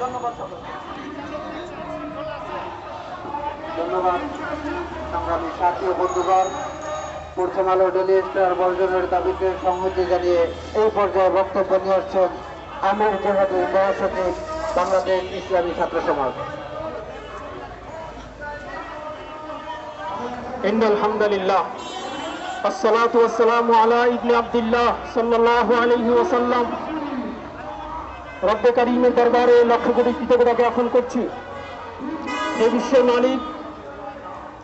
ধন্যবাদ সবাই ধন্যবাদ বর্জনের দাবিতে সংহতি জানিয়ে এই পর্যায়ে বক্তব্য নিয়ে আসছেন আমির জহাদের মহাসচিব বাংলাদেশ ইসলামী সমাজ। ইন্দ আলহামদুলিল্লাহ الصلاة والسلام على ابن عبد الله صلى الله عليه وسلم রব্বে কারিমের দরবারে লক্ষ কোটি কৃতজ্ঞতা জ্ঞাপন করছি হে বিশ্বের মালিক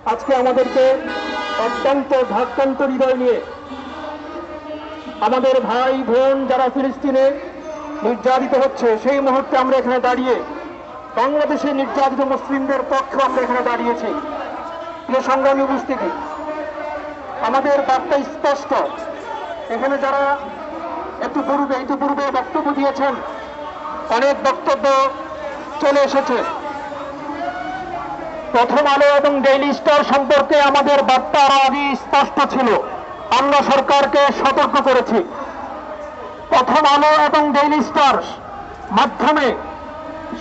আজকে আমাদেরকে অত্যন্ত ভাক্রান্ত হৃদয় নিয়ে আমাদের ভাই বোন যারা ফিলিস্তিনে নির্যাতিত হচ্ছে সেই মুহূর্তে আমরা এখানে দাঁড়িয়ে বাংলাদেশে নির্যাতিত মুসলিমদের পক্ষে আমরা এখানে দাঁড়িয়েছি প্রিয় সংগ্রামী উপস্থিতি আমাদের বার্তা স্পষ্ট। এখানে যারা একটু পূর্বে একটু পূর্বে বক্তব্য দিয়েছেন, অনেক বক্তব্য চলে এসেছে। প্রথম আলো এবং ডেইলি স্টার সম্পর্কে আমাদের বার্তা আগে স্পষ্ট ছিল। আমরা সরকারকে সতর্ক করেছি। প্রথম আলো এবং ডেইলি স্টার মাধ্যমে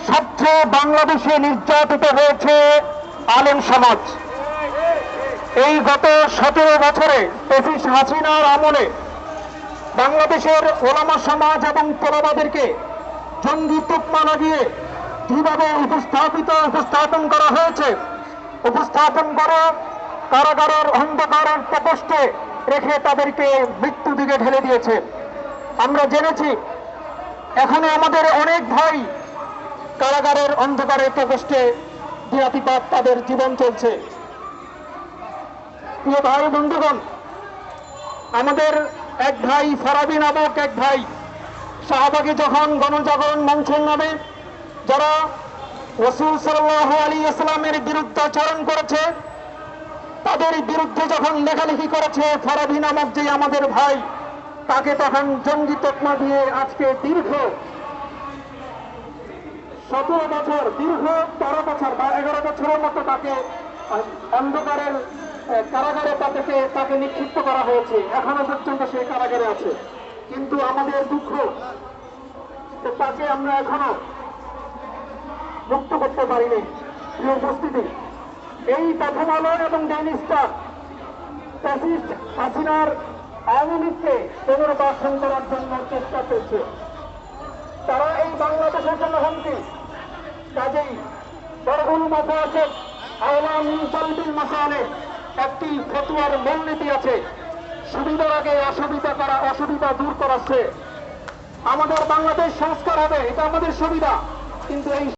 সবচেয়ে বাংলাদেশে নির্যাতিত হয়েছে আলেম সমাজ। এই গত সতেরো বছরে প্রেসিস হাসিনার আমলে বাংলাদেশের ওলামা সমাজ এবং তোলাবাদেরকে জঙ্গি তুকমা লাগিয়ে কীভাবে উপস্থাপিত, উপস্থাপন করা হয়েছে? উপস্থাপন করে কারাগারের অন্ধকারের প্রকোষ্ঠে রেখে তাদেরকে মৃত্যু দিকে ঢেলে দিয়েছে। আমরা জেনেছি, এখনও আমাদের অনেক ভাই কারাগারের অন্ধকারের প্রকোষ্ঠে দিনাতিপাত তাদের জীবন চলছে। প্রিয় ভাই বন্ধুগণ, আমাদের এক ভাই ফরাবি নামক এক ভাই শাহবাগে যখন গণজাগরণ মঞ্চের নামে, যারা রসুল সাল্লাহ আলী ইসলামের বিরুদ্ধাচরণ করেছে, তাদের বিরুদ্ধে যখন লেখালেখি করেছে ফরাবি নামক যে আমাদের ভাই, তাকে তখন জঙ্গি তকমা দিয়ে আজকে দীর্ঘ সতেরো বছর, দীর্ঘ তেরো বছর বা এগারো বছরের মতো তাকে অন্ধকারের কারাগারে তাদেরকে তাকে নিক্ষিপ্ত করা হয়েছে। এখনও পর্যন্ত সে কারাগারে আছে। কিন্তু আমাদের দুঃখ তাকে আমরা এখনও মুক্ত করতে পারিনি প্রিয় উপস্থিতি। এই প্রথম আলো এবং ডেইলি স্টার ফ্যাসিস্ট হাসিনার আওয়ামী লীগকে পুনর্বাসন করার জন্য চেষ্টা করছে তারা এই বাংলাদেশের জন্য হুমকি, কাজেই বরগুল মাসে আওলাম ইনসালবিল মাসালে একটি ফতুয়ার মূলনীতি আছে। সুবিধার আগে অসুবিধা করা, অসুবিধা দূর করাচ্ছে। আমাদের বাংলাদেশ সংস্কার হবে, এটা আমাদের সুবিধা। কিন্তু এই